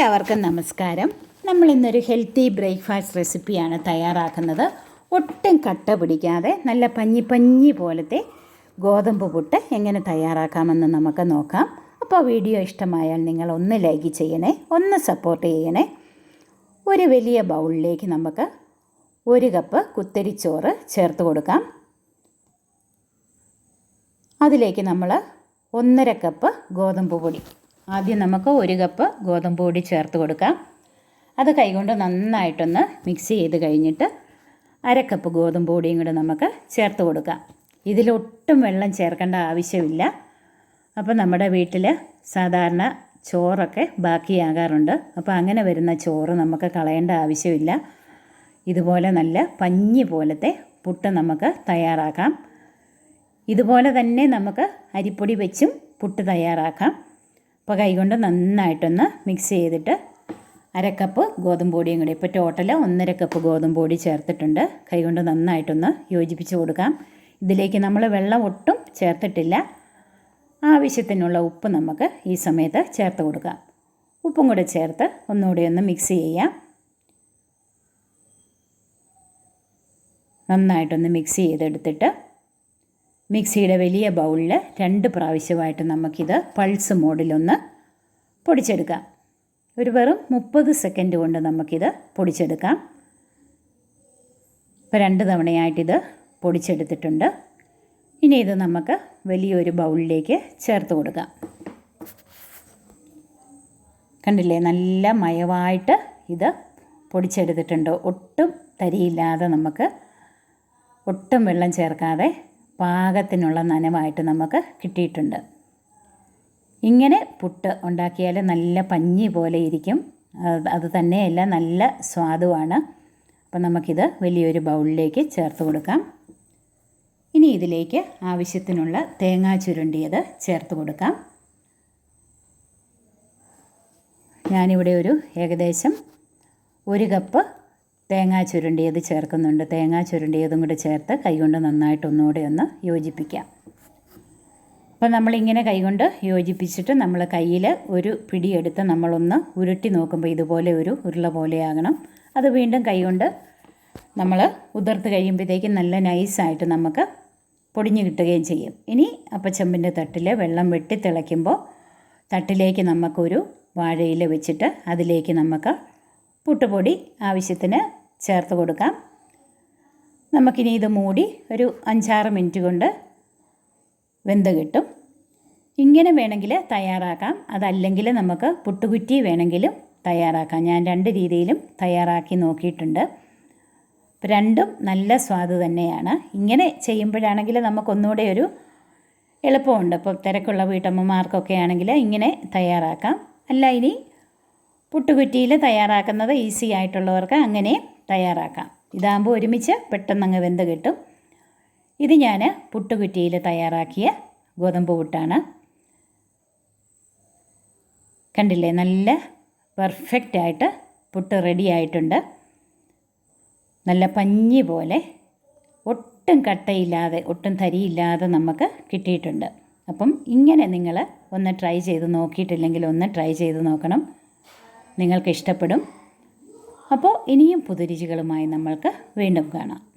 എല്ലാവർക്കും നമസ്കാരം. നമ്മൾ ഇന്നൊരു ഹെൽത്തി ബ്രേക്ക്ഫാസ്റ്റ് റെസിപ്പിയാണ് തയ്യാറാക്കുന്നത്. ഒട്ടും കട്ട പിടിക്കാതെ നല്ല പഞ്ഞി പഞ്ഞി പോലത്തെ ഗോതമ്പ് പുട്ട് എങ്ങനെ തയ്യാറാക്കാമെന്ന് നമുക്ക് നോക്കാം. അപ്പോൾ വീഡിയോ ഇഷ്ടമായാൽ നിങ്ങൾ ഒന്ന് ലൈക്ക് ചെയ്യണേ ഒന്ന് സപ്പോർട്ട് ചെയ്യണേ. ഒരു വലിയ ബൗളിലേക്ക് നമുക്ക് ഒരു കപ്പ് കുത്തരിച്ചോറ് ചേർത്ത് കൊടുക്കാം. അതിലേക്ക് നമ്മൾ ഒന്നര കപ്പ് ഗോതമ്പ് പൊടി ആദ്യം നമുക്ക് ഒരു കപ്പ് ഗോതമ്പ് പൊടി ചേർത്ത് കൊടുക്കാം. അത് കൈകൊണ്ട് നന്നായിട്ടൊന്ന് മിക്സ് ചെയ്ത് കഴിഞ്ഞിട്ട് അര കപ്പ് ഗോതമ്പ് പൊടിയും കൂടെ നമുക്ക് ചേർത്ത് കൊടുക്കാം. ഇതിലൊട്ടും വെള്ളം ചേർക്കേണ്ട ആവശ്യമില്ല. അപ്പോൾ നമ്മുടെ വീട്ടിൽ സാധാരണ ചോറൊക്കെ ബാക്കിയാകാറുണ്ട്. അപ്പോൾ അങ്ങനെ വരുന്ന ചോറ് നമുക്ക് കളയേണ്ട ആവശ്യമില്ല. ഇതുപോലെ നല്ല പഞ്ഞി പോലത്തെ പുട്ട് നമുക്ക് തയ്യാറാക്കാം. ഇതുപോലെ തന്നെ നമുക്ക് അരിപ്പൊടി വെച്ചും പുട്ട് തയ്യാറാക്കാം. അപ്പോൾ കൈകൊണ്ട് നന്നായിട്ടൊന്ന് മിക്സ് ചെയ്തിട്ട് അര കപ്പ് ഗോതമ്പ് പൊടിയും കൂടി. ഇപ്പോൾ ടോട്ടൽ ഒന്നര കപ്പ് ഗോതമ്പ് പൊടി ചേർത്തിട്ടുണ്ട്. കൈകൊണ്ട് നന്നായിട്ടൊന്ന് യോജിപ്പിച്ച് കൊടുക്കാം. ഇതിലേക്ക് നമ്മൾ വെള്ളം ഒട്ടും ചേർത്തിട്ടില്ല. ആവശ്യത്തിനുള്ള ഉപ്പ് നമുക്ക് ഈ സമയത്ത് ചേർത്ത് കൊടുക്കാം. ഉപ്പും കൂടെ ചേർത്ത് ഒന്നുകൂടി ഒന്ന് മിക്സ് ചെയ്യാം. നന്നായിട്ടൊന്ന് മിക്സ് ചെയ്തെടുത്തിട്ട് മിക്സിയുടെ വലിയ ബൗളിൽ രണ്ട് പ്രാവശ്യമായിട്ട് നമുക്കിത് പൾസ് മോഡിലൊന്ന് പൊടിച്ചെടുക്കാം. ഒരു വെറും മുപ്പത് സെക്കൻഡ് കൊണ്ട് നമുക്കിത് പൊടിച്ചെടുക്കാം. ഇപ്പോൾ രണ്ട് തവണയായിട്ടിത് പൊടിച്ചെടുത്തിട്ടുണ്ട്. ഇനി ഇത് നമുക്ക് വലിയൊരു ബൗളിലേക്ക് ചേർത്ത് കൊടുക്കാം. കണ്ടില്ലേ? നല്ല മയവായിട്ട് ഇത് പൊടിച്ചെടുത്തിട്ടുണ്ട്. ഒട്ടും തരിയില്ലാതെ നമുക്ക് ഒട്ടും വെള്ളം ചേർക്കാതെ പാകത്തിനുള്ള നനവായിട്ട് നമുക്ക് കിട്ടിയിട്ടുണ്ട്. ഇങ്ങനെ പുട്ട് ഉണ്ടാക്കിയാൽ നല്ല പഞ്ഞി പോലെ ഇരിക്കും. അത് തന്നെയല്ല നല്ല സ്വാദുമാണ്. അപ്പം നമുക്കിത് വലിയൊരു ബൗളിലേക്ക് ചേർത്ത് കൊടുക്കാം. ഇനി ഇതിലേക്ക് ആവശ്യത്തിനുള്ള തേങ്ങാ ചുരുണ്ടിയത് ചേർത്ത് കൊടുക്കാം. ഞാനിവിടെ ഒരു ഏകദേശം ഒരു കപ്പ് തേങ്ങ ചുരുണ്ടിയത് ചേർക്കുന്നുണ്ട്. തേങ്ങാ ചുരുണ്ടിയതും കൂടെ ചേർത്ത് കൈകൊണ്ട് നന്നായിട്ട് ഒന്നുകൂടെ ഒന്ന് യോജിപ്പിക്കാം. അപ്പോൾ നമ്മളിങ്ങനെ കൈകൊണ്ട് യോജിപ്പിച്ചിട്ട് നമ്മൾ കയ്യിൽ ഒരു പിടിയെടുത്ത് നമ്മളൊന്ന് ഉരുട്ടി നോക്കുമ്പോൾ ഇതുപോലെ ഒരു ഉരുള പോലെയാകണം. അത് വീണ്ടും കൈകൊണ്ട് നമ്മൾ ഉതിർത്ത് കഴിയുമ്പോഴത്തേക്കും നല്ല നൈസായിട്ട് നമുക്ക് പൊടിഞ്ഞു കിട്ടുകയും ചെയ്യും. ഇനി അപ്പച്ചമ്പിന്റെ തട്ടിൽ വെള്ളം വെട്ടി തിളയ്ക്കുമ്പോൾ തട്ടിലേക്ക് നമുക്കൊരു വാഴയില വെച്ചിട്ട് അതിലേക്ക് നമുക്ക് പുട്ടുപൊടി ആവശ്യത്തിന് ചേർത്ത് കൊടുക്കാം. നമുക്കിനി ഇത് മൂടി ഒരു അഞ്ചാറ് മിനിറ്റ് കൊണ്ട് വെന്ത് കിട്ടും. ഇങ്ങനെ വേണമെങ്കിൽ തയ്യാറാക്കാം. അതല്ലെങ്കിൽ നമുക്ക് പുട്ടുകുറ്റി വേണമെങ്കിലും തയ്യാറാക്കാം. ഞാൻ രണ്ട് രീതിയിലും തയ്യാറാക്കി നോക്കിയിട്ടുണ്ട്. രണ്ടും നല്ല സ്വാദ് തന്നെയാണ്. ഇങ്ങനെ ചെയ്യുമ്പോഴാണെങ്കിൽ നമുക്കൊന്നുകൂടെ ഒരു എളുപ്പമുണ്ട്. ഇപ്പോൾ തിരക്കുള്ള വീട്ടമ്മമാർക്കൊക്കെ ആണെങ്കിൽ ഇങ്ങനെ തയ്യാറാക്കാം. അല്ല ഇനി പുട്ടുകുറ്റിയിൽ തയ്യാറാക്കുന്നത് ഈസി ആയിട്ടുള്ളവർക്ക് അങ്ങനെ തയ്യാറാക്കാം. ഇതാകുമ്പോൾ ഒരുമിച്ച് പെട്ടെന്ന് അങ്ങ് വെന്ത് കിട്ടും. ഇത് ഞാൻ പുട്ടുകുറ്റിയിൽ തയ്യാറാക്കിയ ഗോതമ്പ് പുട്ടാണ്. കണ്ടില്ലേ? നല്ല പെർഫെക്റ്റായിട്ട് പുട്ട് റെഡി ആയിട്ടുണ്ട്. നല്ല പഞ്ഞി പോലെ ഒട്ടും കട്ടയില്ലാതെ ഒട്ടും തരിയില്ലാതെ നമുക്ക് കിട്ടിയിട്ടുണ്ട്. അപ്പം ഇങ്ങനെ നിങ്ങൾ ഒന്ന് ട്രൈ ചെയ്ത് നോക്കിയിട്ടില്ലെങ്കിൽ ഒന്ന് ട്രൈ ചെയ്ത് നോക്കണം. നിങ്ങൾക്ക് ഇഷ്ടപ്പെടും. അപ്പോൾ ഇനിയും പുതുരുചികളുമായി നമ്മൾക്ക് വീണ്ടും കാണാം.